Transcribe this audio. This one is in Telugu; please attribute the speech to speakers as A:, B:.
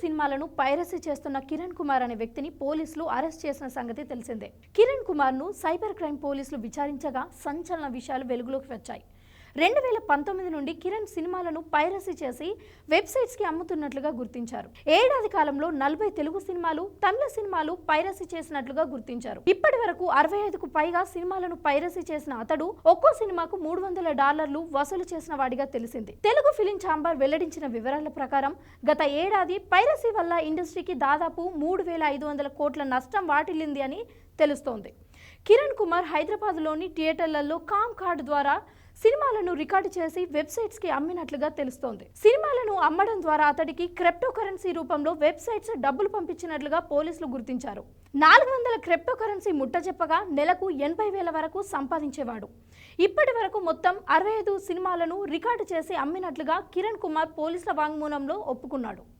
A: సినిమాలను పైరసీ చేస్తున్న కిరణ్ కుమార్ అనే వ్యక్తిని పోలీసులు అరెస్ట్ చేసిన సంగతి తెలిసిందే. కిరణ్ కుమార్ను సైబర్ క్రైమ్ పోలీసులు విచారించగా సంచలన విషయాలు వెలుగులోకి వచ్చాయి. రెండు వేల పంతొమ్మిది నుండి కిరణ్ సినిమాలను పైరసీ చేసి వెబ్సైట్స్కి అమ్ముతున్నట్లుగా గుర్తించారు. ఏడాది కాలంలో నలభై తెలుగు సినిమాలు తమిళ సినిమాలు పైరసీ చేసినట్లుగా గుర్తించారు. ఇప్పటి వరకు అరవై ఐదుకు పైగా సినిమాలను పైరసీ చేసిన అతడు ఒక్కో సినిమాకు మూడు వందల డాలర్లు వసూలు చేసిన వాడిగా తెలిసింది. తెలుగు ఫిలిం ఛాంబర్ వెల్లడించిన వివరాల ప్రకారం గత ఏడాది పైరసీ వల్ల ఇండస్ట్రీకి దాదాపు మూడు వేల ఐదు వందల కోట్ల నష్టం వాటిల్లింది అని తెలుస్తోంది. కిరణ్ కుమార్ హైదరాబాద్లోని థియేటర్లలో కామ్ కార్డు ద్వారా సినిమాలను రికార్డు చేసి వెబ్సైట్స్కి అమ్మినట్లుగా తెలుస్తోంది. సినిమాలను అమ్మడం ద్వారా అతడికి క్రిప్టో కరెన్సీ రూపంలో వెబ్సైట్స్ డబ్బులు పంపించినట్లుగా పోలీసులు గుర్తించారు. నాలుగు వందల క్రిప్టో కరెన్సీ ముట్టజెప్పగా నెలకు ఎనభై వేల వరకు సంపాదించేవాడు. ఇప్పటి వరకు మొత్తం అరవై ఐదు సినిమాలను రికార్డు చేసి అమ్మినట్లుగా కిరణ్ కుమార్ పోలీసుల వాంగ్మూలంలో ఒప్పుకున్నాడు.